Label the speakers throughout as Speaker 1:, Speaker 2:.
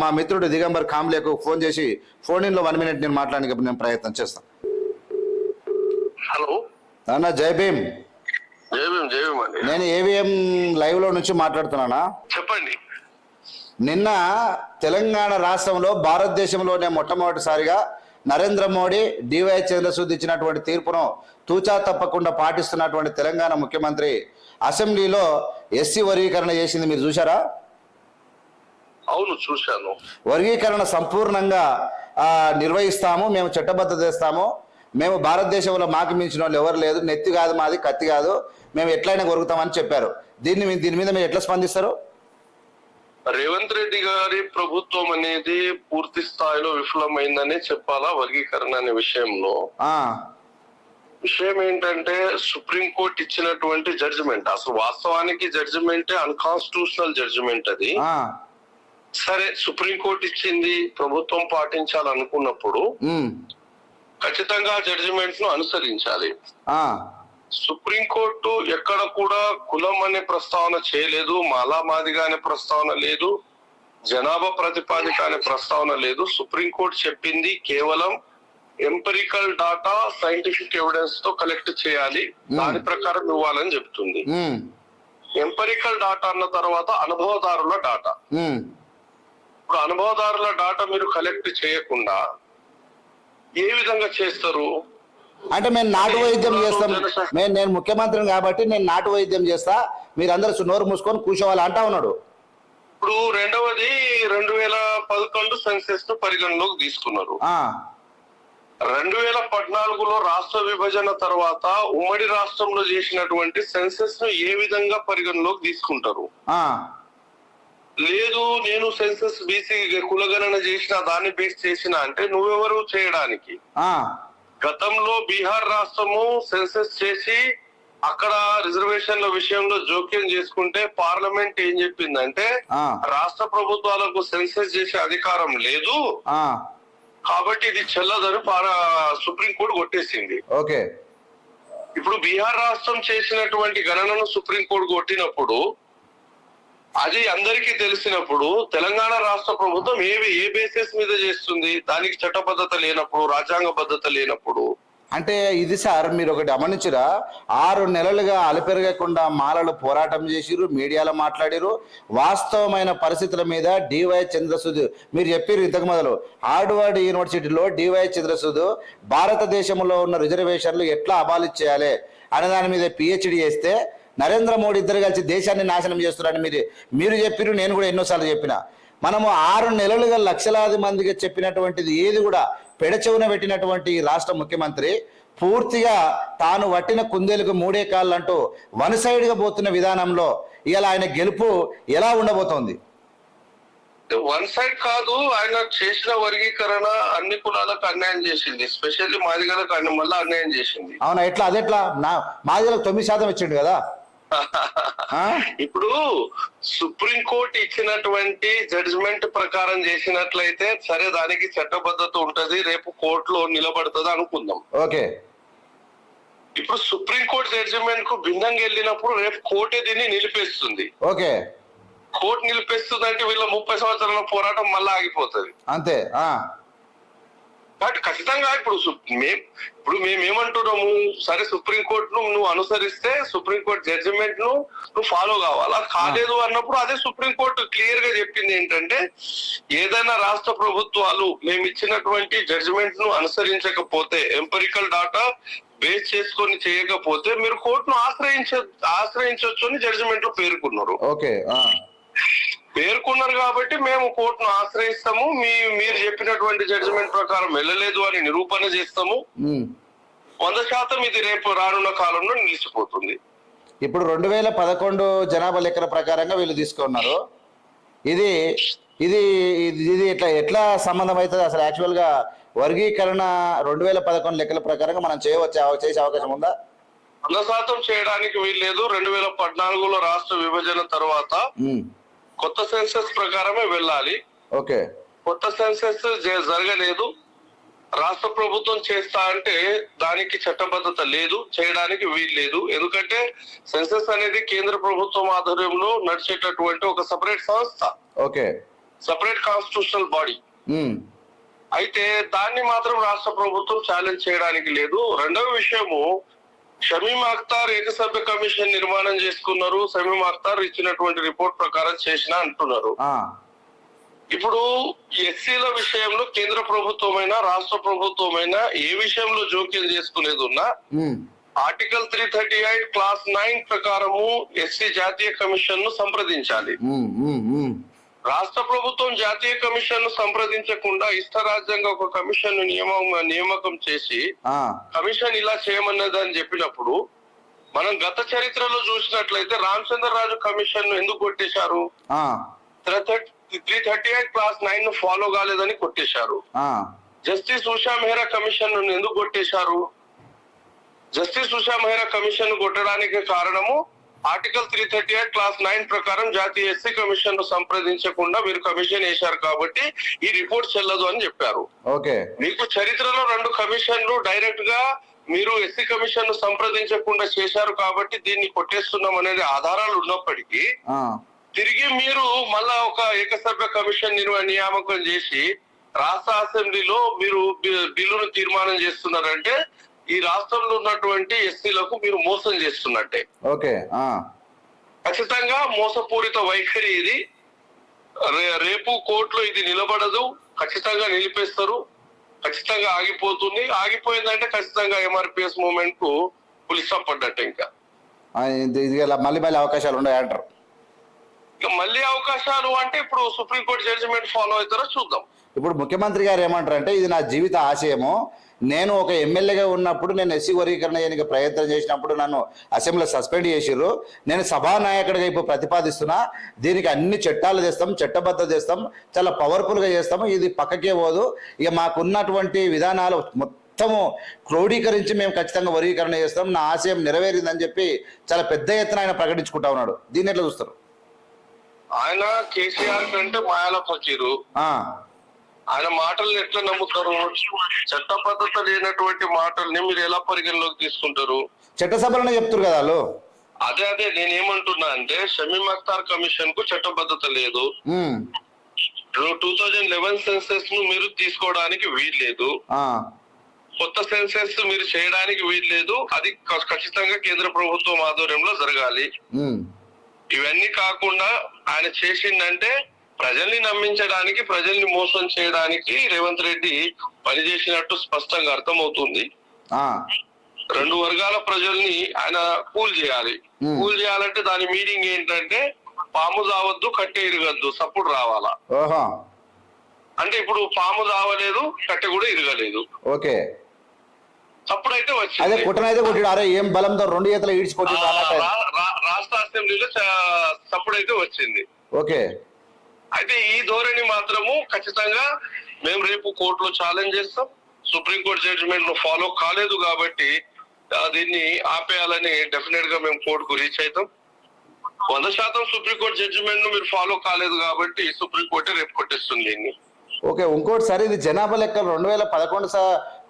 Speaker 1: మా మిత్రుడు దిగంబర్ కాంబ్లేకు ఫోన్ చేసి ఫోన్ ఇన్లో వన్ మినిట్ నేను మాట్లాడడానికి నేను ప్రయత్నం చేస్తాను
Speaker 2: హలో.
Speaker 1: అన్న జై భీమ్. నేను ఏవిఎం లైవ్లో నుంచి మాట్లాడుతున్నానా?
Speaker 2: చెప్పండి.
Speaker 1: నిన్న తెలంగాణ రాష్ట్రంలో భారతదేశంలోనే మొట్టమొదటిసారిగా నరేంద్ర మోడీ డివై చంద్రసూద్ ఇచ్చినటువంటి తీర్పును తూచా తప్పకుండా పాటిస్తున్నటువంటి తెలంగాణ ముఖ్యమంత్రి అసెంబ్లీలో ఎస్సీ వర్గీకరణ చేసింది మీరు చూసారా
Speaker 2: అవును చూశాను.
Speaker 1: వర్గీకరణ సంపూర్ణంగా ఆ, నిర్వహిస్తాము మేము చట్టబద్ధత చేస్తాము మేము భారతదేశంలో మాకు మించిన వాళ్ళు ఎవరు లేదు. నెత్తి కాదు మాది కత్తి కాదు. మేము ఎట్లయినా కొరుకుతామని చెప్పారు. దీన్ని దీని మీద మీరు ఎట్లా స్పందిస్తారు?
Speaker 2: రేవంత్ రెడ్డి గారి ప్రభుత్వం అనేది పూర్తి స్థాయిలో విఫలమైందనే చెప్పాలా వర్గీకరణ అనే విషయంలో?
Speaker 1: ఆ,
Speaker 2: విషయం ఏంటంటే సుప్రీంకోర్టు ఇచ్చినటువంటి జడ్జిమెంట్ అసలు వాస్తవానికి జడ్జిమెంట్ అన్కాన్స్టిట్యూషనల్ జడ్జిమెంట్ అది. సరే సుప్రీంకోర్టు ఇచ్చింది ప్రభుత్వం పాటించాలనుకున్నప్పుడు ఖచ్చితంగా జడ్జిమెంట్ను అనుసరించాలి. సుప్రీంకోర్టు ఎక్కడ కూడా కులం అనే ప్రస్తావన చేయలేదు మాలా మాదిగా అనే ప్రస్తావన లేదు జనాభా ప్రతిపాదిక అనే ప్రస్తావన లేదు. సుప్రీంకోర్టు చెప్పింది కేవలం ఎంపరికల్ డాటా సైంటిఫిక్ ఎవిడెన్స్తో కలెక్ట్ చేయాలి. దాని ప్రకారం ఇవ్వాలని చెప్తుంది. ఎంపరికల్ డాటా అన్న తర్వాత అనుభవదారుల డాటా. ఇప్పుడు అనుభవదారుల డాటా మీరు కలెక్ట్ చేయకుండా ఏ విధంగా చేస్తారు?
Speaker 1: అంటే మేము నాటు వైద్యం చేస్తాం. మేము నేను ముఖ్యమంత్రిని కాబట్టి నేను నాటు వైద్యం చేస్తా. మీరందరూ నోరు మూసుకొని కూర్చోవాలి అంటా ఉన్నాడు.
Speaker 2: ఇప్పుడు రెండవది రెండు వేల పదకొండు సెన్సెస్ను పరిగణలోకి తీసుకున్నారు. రెండు వేల పద్నాలుగులో రాష్ట్ర విభజన తర్వాత ఉమ్మడి రాష్ట్రంలో చేసినటువంటి సెన్సెస్ను ఏ విధంగా పరిగణలోకి తీసుకుంటారు? లేదు నేను సెన్సెస్ బీసీ కులగణన చేసిన దాన్ని బేస్ చేసిన అంటే నువ్వెవరు చేయడానికి? గతంలో బీహార్ రాష్ట్రము సెన్సెస్ చేసి అక్కడ రిజర్వేషన్ల విషయంలో జోక్యం చేసుకుంటే పార్లమెంట్ ఏం చెప్పిందంటే. రాష్ట్ర ప్రభుత్వాలకు సెన్సెస్ చేసే అధికారం లేదు. కాబట్టి ఇది చెల్లదని పార- సుప్రీంకోర్టు కొట్టేసింది.
Speaker 1: ఓకే.
Speaker 2: ఇప్పుడు బీహార్ రాష్ట్రం చేసినటువంటి గణనను సుప్రీంకోర్టు కొట్టినప్పుడు అది అందరికీ తెలిసినప్పుడు తెలంగాణ రాష్ట్ర ప్రభుత్వం ఏవి ఏ బేసిస్ మీద చేస్తుంది? దానికి చట్టబద్ధత లేనప్పుడు రాజ్యాంగ బద్ధత లేనప్పుడు?
Speaker 1: అంటే ఇది సార్ మీరు ఒకటి గమనించురా? ఆరు నెలలుగా అలపెరగకుండా మాలలు పోరాటం చేసిరు మీడియాలో మాట్లాడిరు వాస్తవమైన పరిస్థితుల మీద డివై చంద్రసూద్ మీరు చెప్పారు ఇంతకు మొదలు. హార్డ్వర్డ్ యూనివర్సిటీలో డివై చంద్రసూద్ భారతదేశంలో ఉన్న రిజర్వేషన్లు ఎట్లా అబాలిష్ చేయాలి? అనే దాని మీద పిహెచ్డి చేస్తే నరేంద్ర మోడీ ఇద్దరు కలిసి దేశాన్ని నాశనం చేస్తున్నారని మీరు మీరు చెప్పిరు నేను కూడా ఎన్నోసార్లు చెప్పిన. మనము ఆరు నెలలుగా లక్షలాది మందికి చెప్పినటువంటిది ఏది కూడా పెడచెవున పెట్టినటువంటి రాష్ట్ర ముఖ్యమంత్రి పూర్తిగా తాను వట్టిన కుందేలకు మూడే కాళ్ళు అంటూ వన్ సైడ్గా పోతున్న విధానంలో ఇలా ఆయన గెలుపు ఎలా ఉండబోతోంది?
Speaker 2: వన్ సైడ్ కాదు ఆయన చేసిన వర్గీకరణ అన్ని కులాలకు అన్యాయం చేసింది. ఎస్పెషల్లీ మాదిగలకు మళ్ళీ అన్యాయం చేసింది.
Speaker 1: అవునా ఎట్లా అదెట్లా? నా మాదిలకు తొమ్మిది శాతం ఇచ్చిండు కదా?
Speaker 2: ఇప్పుడు సుప్రీం కోర్టు ఇచ్చినటువంటి జడ్జిమెంట్ ప్రకారం చేసినట్లయితే సరే దానికి చట్టబద్ధత ఉంటది రేపు కోర్టులో నిలబడుతుంది అనుకుందాం.
Speaker 1: ఓకే.
Speaker 2: ఇప్పుడు సుప్రీం కోర్టు జడ్జిమెంట్కు భిన్నంగా వెళ్ళినప్పుడు రేపు కోర్టే దీన్ని నిలిపేస్తుంది.
Speaker 1: ఓకే.
Speaker 2: కోర్టు నిలిపేస్తుంది అంటే వీళ్ళ ముప్పై సంవత్సరాల పోరాటం మళ్ళీ ఆగిపోతుంది.
Speaker 1: అంతే
Speaker 2: కాబట్టి ఖచ్చితంగా ఇప్పుడు సు- మేం ఇప్పుడు మేము ఏమంటున్నాము సరే సుప్రీం కోర్టును నువ్వు అనుసరిస్తే సుప్రీం కోర్టు జడ్జిమెంట్ను నువ్వు ఫాలో కావాలా. కాలేదు అన్నప్పుడు అదే సుప్రీం కోర్టు క్లియర్గా చెప్పింది ఏంటంటే ఏదైనా రాష్ట్ర ప్రభుత్వాలు మేము ఇచ్చినటువంటి జడ్జిమెంట్ను అనుసరించకపోతే ఎంపరికల్ డాటా బేస్ చేసుకొని చేయకపోతే మీరు కోర్టును ఆశ్రయించ ఆశ్రయించవచ్చు అని జడ్జిమెంట్లో పేర్కొన్నారు.
Speaker 1: ఓకే
Speaker 2: పేర్కొన్నారు కాబట్టి మేము కోర్టును ఆశ్రయిస్తాము. మీ మీరు చెప్పినటువంటి జడ్జిమెంట్ ప్రకారం వెళ్ళలేదు అని నిరూపణ చేస్తాము. వంద శాతం ఇది రేపు రానున్న కాలంలో నిలిచిపోతుంది.
Speaker 1: ఇప్పుడు రెండు వేల పదకొండు జనాభా లెక్కల ప్రకారంగా వీళ్ళు తీసుకున్నారు. ఇది ఇది ఇది ఇది ఎట్లా ఎట్లా సంబంధం అవుతుంది అసలు యాక్చువల్గా వర్గీకరణ రెండు వేల పదకొండు లెక్కల ప్రకారంగా మనం చేయవచ్చే చేసే అవకాశం ఉందా?
Speaker 2: వంద శాతం చేయడానికి వీల్లేదు. రెండు వేల పద్నాలుగులో రాష్ట్ర విభజన తర్వాత కొత్త సెన్సెస్ ప్రకారమే వెళ్ళాలి.
Speaker 1: ఓకే.
Speaker 2: కొత్త సెన్సెస్ జరగలేదు. రాష్ట్ర ప్రభుత్వం చేస్తా అంటే దానికి చట్టబద్ధత లేదు చేయడానికి వీల్లేదు ఎందుకంటే సెన్సెస్ అనేది కేంద్ర ప్రభుత్వం ఆధ్వర్యంలో నడిచేటటువంటి ఒక సపరేట్ సంస్థ.
Speaker 1: ఓకే.
Speaker 2: Separate constitutional body. అయితే దాన్ని మాత్రం రాష్ట్ర ప్రభుత్వం ఛాలెంజ్ చేయడానికి లేదు. రెండవ విషయము షమీం అఖ్తార్ ఏకసభ్య కమిషన్ నిర్మాణం చేసుకున్నారు. షమీం అఖ్తార్ ఇచ్చినటువంటి రిపోర్ట్ ప్రకారం చేసిన అంటున్నారు. ఇప్పుడు ఎస్సీల విషయంలో కేంద్ర ప్రభుత్వమైనా రాష్ట్ర ప్రభుత్వమైనా ఏ విషయంలో జోక్యం చేసుకునేది ఉన్నా article three thirty eight clause nine ప్రకారము ఎస్సీ జాతీయ కమిషన్ను సంప్రదించాలి రాష్ట్ర ప్రభుత్వం జాతీయ కమిషన్ను సంప్రదించకుండా ఇష్టరాజ్యంగా ఒక కమిషన్ను నియమం నియామకం చేసి కమిషన్ ఇలా చేయమన్నది అని చెప్పినప్పుడు మనం గత చరిత్రలో చూసినట్లయితే రామచంద్ర రాజు కమిషన్ను ఎందుకు కొట్టేశారు? త్రీ థర్టీ ఎయిట్ క్లాస్ నైన్ను ఫాలో కాలేదని కొట్టేశారు. జస్టిస్ ఉషా మెహ్రా కమిషన్ను ఎందుకు కొట్టేశారు? జస్టిస్ ఉషా మెహ్రా కమిషన్ కొట్టడానికి కారణము article three thirty eight clause nine ప్రకారం జాతీయ ఎస్సీ కమిషన్ను సంప్రదించకుండా మీరు కమిషన్ వేశారు కాబట్టి ఈ రిపోర్ట్ చెల్లదు అని చెప్పారు.
Speaker 1: ఓకే.
Speaker 2: మీకు చరిత్రలో రెండు కమిషన్లు డైరెక్ట్గా మీరు ఎస్సీ కమిషన్ను సంప్రదించకుండా చేశారు కాబట్టి దీన్ని కొట్టేస్తున్నాం అనేది ఆధారాలు ఉన్నప్పటికీ తిరిగి మీరు మళ్ళా ఒక ఏకసభ్య కమిషన్ నిర్వ నియామకం చేసి రాష్ట్ర అసెంబ్లీలో మీరు బిల్లును తీర్మానం చేస్తున్నారంటే ఈ రాష్ట్రంలో ఉన్నటువంటి ఎస్సీలకు మీరు మోసం చేస్తున్నట్టే.
Speaker 1: ఓకే
Speaker 2: ఖచ్చితంగా మోసపూరిత వైఖరి ఇది. రేపు కోర్టులో ఇది నిలబడదు ఖచ్చితంగా నిలిపేస్తారు ఖచ్చితంగా ఆగిపోతుంది. ఆగిపోయిందంటే ఖచ్చితంగా ఎంఆర్పిఎస్ మూవ్మెంట్కు పులిస్టాప్ పడ్డట్టు ఇంకా.
Speaker 1: మళ్ళీ మళ్ళీ అవకాశాలు ఉన్నాయి అంటారు.
Speaker 2: ఇక మళ్ళీ అవకాశాలు అంటే ఇప్పుడు సుప్రీంకోర్టు జడ్జిమెంట్ ఫాలో అవుతారో చూద్దాం.
Speaker 1: ఇప్పుడు ముఖ్యమంత్రి గారు ఏమంటారు అంటే ఇది నా జీవిత ఆశయము. నేను ఒక ఎమ్మెల్యేగా ఉన్నప్పుడు నేను ఎస్సీ వర్గీకరణ చేయడానికి ప్రయత్నం చేసినప్పుడు నన్ను అసెంబ్లీలో సస్పెండ్ చేసిర్రు. నేను సభానాయకుడిగా ఇప్పుడు ప్రతిపాదిస్తున్నా. దీనికి అన్ని చట్టాలు తెస్తాం చట్టబద్ధ చేస్తాం చాలా పవర్ఫుల్గా చేస్తాము ఇది పక్కకే పోదు. ఇక మాకున్నటువంటి విధానాలు మొత్తము క్రోడీకరించి మేము ఖచ్చితంగా వర్గీకరణ చేస్తాం. నా ఆశయం నెరవేరిందని చెప్పి చాలా పెద్ద ఎత్తున ఆయన ప్రకటించుకుంటా ఉన్నాడు. దీన్ని ఎట్లా చూస్తారు?
Speaker 2: ఆయన కేసీఆర్ కంటే మాయాల ఫకీరు
Speaker 1: ఆ,
Speaker 2: ఆయన మాటల్ని ఎట్లా నమ్ముతారు? చట్టబద్ధత లేనటువంటి మాటల్ని మీరు ఎలా పరిగణలోకి తీసుకుంటారు?
Speaker 1: చట్టసభలోనే చెప్తారు కదా వాళ్ళు.
Speaker 2: అదే అదే నేనేమంటున్నా అంటే షమీం అఖ్తార్ కమిషన్కు చట్టబద్ధత లేదు. టూ థౌజండ్ లెవెన్ సెన్సెస్ను మీరు తీసుకోవడానికి వీల్లేదు
Speaker 1: ఆ,
Speaker 2: కొత్త సెన్సెస్ మీరు చేయడానికి వీల్లేదు అది ఖ- ఖచ్చితంగా కేంద్ర ప్రభుత్వం ఆధ్వర్యంలో జరగాలి. ఇవన్నీ కాకుండా ఆయన చేసిందంటే ప్రజల్ని నమ్మించడానికి ప్రజల్ని మోసం చేయడానికి రేవంత్ రెడ్డి పనిచేసినట్టు స్పష్టంగా అర్థమవుతుంది. రెండు వర్గాల ప్రజల్ని ఆయన కూల్ చేయాలి. కూల్ చేయాలంటే దాని మీనింగ్ ఏంటంటే పాము దావద్దు కట్టె ఇరగద్దు సప్పుడు రావాలా. అంటే ఇప్పుడు పాము దావలేదు కట్టె కూడా ఇరగలేదు.
Speaker 1: ఓకే.
Speaker 2: సప్పుడైతే
Speaker 1: అదే
Speaker 2: వచ్చింది
Speaker 1: కుట్టనైతే కొట్టాడు. అరే ఏం బలంతో రెండు చేతులు ఈడ్చి కొట్టాడు
Speaker 2: రాష్ట్ర అసెంబ్లీలో సప్పుడైతే వచ్చింది.
Speaker 1: ఓకే.
Speaker 2: అయితే ఈ ధోరణి మాత్రము ఖచ్చితంగా మేము రేపు కోర్టులో ఛాలెంజ్ చేస్తాం. సుప్రీంకోర్టు జడ్జిమెంట్ను ఫాలో కాలేదు కాబట్టి దీన్ని ఆపేయాలని డెఫినెట్గా మేము కోర్టుకు రీచ్ అవుతాం. వంద శాతం సుప్రీంకోర్టు జడ్జిమెంట్ను మీరు ఫాలో కాలేదు కాబట్టి సుప్రీంకోర్టు రేపు కొట్టేస్తుంది దీన్ని.
Speaker 1: ఓకే ఇంకోటి సరే ఇది జనాభా లెక్కలు రెండు వేల పదకొండు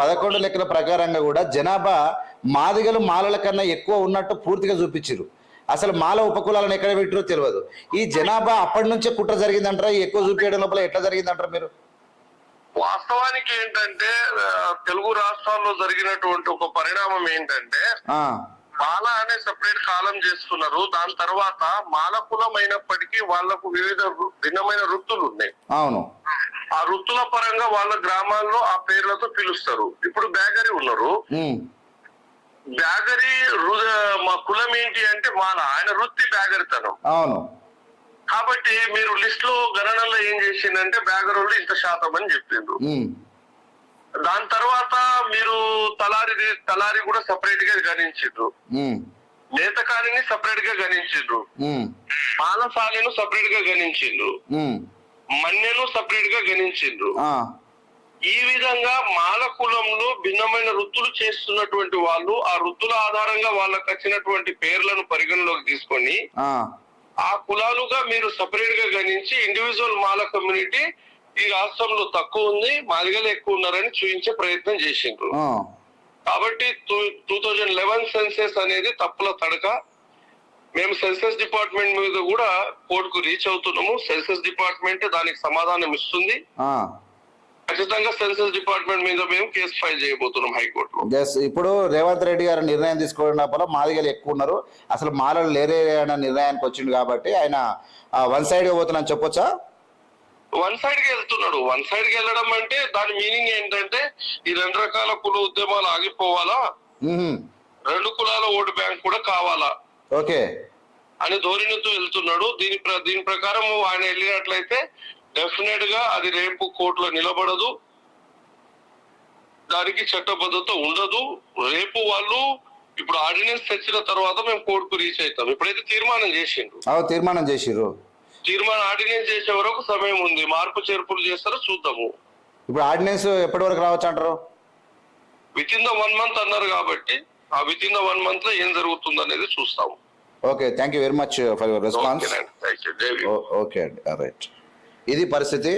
Speaker 1: పదకొండు లెక్కల ప్రకారంగా కూడా జనాభా మాదిగలు మాలల కన్నా ఎక్కువ ఉన్నట్టు పూర్తిగా చూపించారు అసలు మాల ఉపకులాలను ఎక్కడ పెట్టారో తెలియదు. ఈ జనాభా అప్పటి నుంచే కుట్ర జరిగిందంటారా? ఈ ఎక్కువ చూపించడం లోపల ఎట్లా జరిగిందంటారు మీరు?
Speaker 2: వాస్తవానికి ఏంటంటే తెలుగు రాష్ట్రాల్లో జరిగినటువంటి ఒక పరిణామం ఏంటంటే మాల అనే సెపరేట్ కాలం చేసుకున్నారు దాని తర్వాత మాల కులం అయినప్పటికీ వాళ్ళకు వివిధ భిన్నమైన వృత్తులు ఉన్నాయి.
Speaker 1: అవును.
Speaker 2: ఆ వృత్తుల పరంగా వాళ్ళ గ్రామాల్లో ఆ పేర్లతో పిలుస్తారు. ఇప్పుడు బ్యాగరి ఉన్నారు. బ్యాగరి మా కులం ఏంటి అంటే మాల ఆయన వృత్తి బ్యాగరితనం.
Speaker 1: అవును.
Speaker 2: కాబట్టి మీరు లిస్ట్లో గణనలో ఏం చేసిందంటే బ్యాగరోళ్ళు ఇంత శాతం అని చెప్పిండ్రు. దాని తర్వాత మీరు తలారి తలారి కూడా సపరేట్గా గణించిండ్రు నేతకారిని సపరేట్గా గణించిండ్రు.
Speaker 1: ఉమ్,
Speaker 2: మాలసాలను సపరేట్గా గణించిండ్రు. మన్నెను సపరేట్గా గణించిండ్రు. ఈ విధంగా మాల కులంలో భిన్నమైన వృత్తులు చేస్తున్నటువంటి వాళ్ళు ఆ వృత్తుల ఆధారంగా వాళ్ళకి వచ్చినటువంటి పేర్లను పరిగణలోకి తీసుకొని
Speaker 1: ఆ,
Speaker 2: కులాలుగా మీరు సపరేట్గా గణించి ఇండివిజువల్ మాల కమ్యూనిటీ ఈ రాష్ట్రంలో తక్కువ ఉంది మాదిగలు ఎక్కువ ఉన్నారని చూపించే ప్రయత్నం చేసిండ్రు. కాబట్టి టూ థౌజండ్ లెవెన్ సెన్సెస్ అనేది తప్పుల తడక మేము సెన్సస్ డిపార్ట్మెంట్ మీద కూడా కోర్టుకు రీచ్ అవుతున్నాము. సెన్సస్ డిపార్ట్మెంట్ దానికి సమాధానం ఇస్తుంది. ఖచ్చితంగా సెన్సస్ డిపార్ట్మెంట్ మీద మేము కేసు ఫైల్ చేయబోతున్నాం హైకోర్టులో.
Speaker 1: ఎస్ ఇప్పుడు రేవంత్ రెడ్డి గారు నిర్ణయం తీసుకోవడం లోపల మాదిగలు ఎక్కువ ఉన్నారు. అసలు మాలలు లేరే అన్న నిర్ణయానికి వచ్చింది కాబట్టి ఆయన వన్ సైడ్ పోతున్నాను చెప్పొచ్చా?
Speaker 2: వన్ సైడ్కి వెళ్తున్నాడు. వన్ సైడ్కి వెళ్ళడం అంటే దాని మీనింగ్ ఏంటంటే ఈ రెండు రకాల కుల ఉద్యమాలు ఆగిపోవాలా. రెండు కులాల ఓటు బ్యాంక్ కూడా కావాలా?
Speaker 1: ఓకే.
Speaker 2: అని ధోరణితో వెళ్తున్నాడు. దీని దీని ప్రకారం ఆయన వెళ్ళినట్లయితే డెఫినెట్గా అది రేపు కోర్టులో నిలబడదు. దానికి చట్టబద్ధత ఉండదు. రేపు వాళ్ళు ఇప్పుడు ఆర్డినెన్స్ తెచ్చిన తర్వాత మేము కోర్టుకు రీచ్ అవుతాం. ఇప్పుడైతే తీర్మానం చేసిండ్రు.
Speaker 1: తీర్మానం చేసిర్రు.
Speaker 2: తీర్మానం ఆర్డినెన్స్ చేసే వరకు సమయం ఉంది. మార్పు చేర్పులు చేస్తారో చూద్దాము.
Speaker 1: ఇప్పుడు ఆర్డినెన్స్ ఎప్పటి వరకు రావచ్చు అంటారు?
Speaker 2: Within the one month అన్నారు కాబట్టి ఆ విత్ ఇన్ ద వన్ మంత్లో ఏం జరుగుతుంది అనేది చూస్తాము.
Speaker 1: Okay thank you very much for your response okay అండి రైట్ ఇది పరిస్థితి.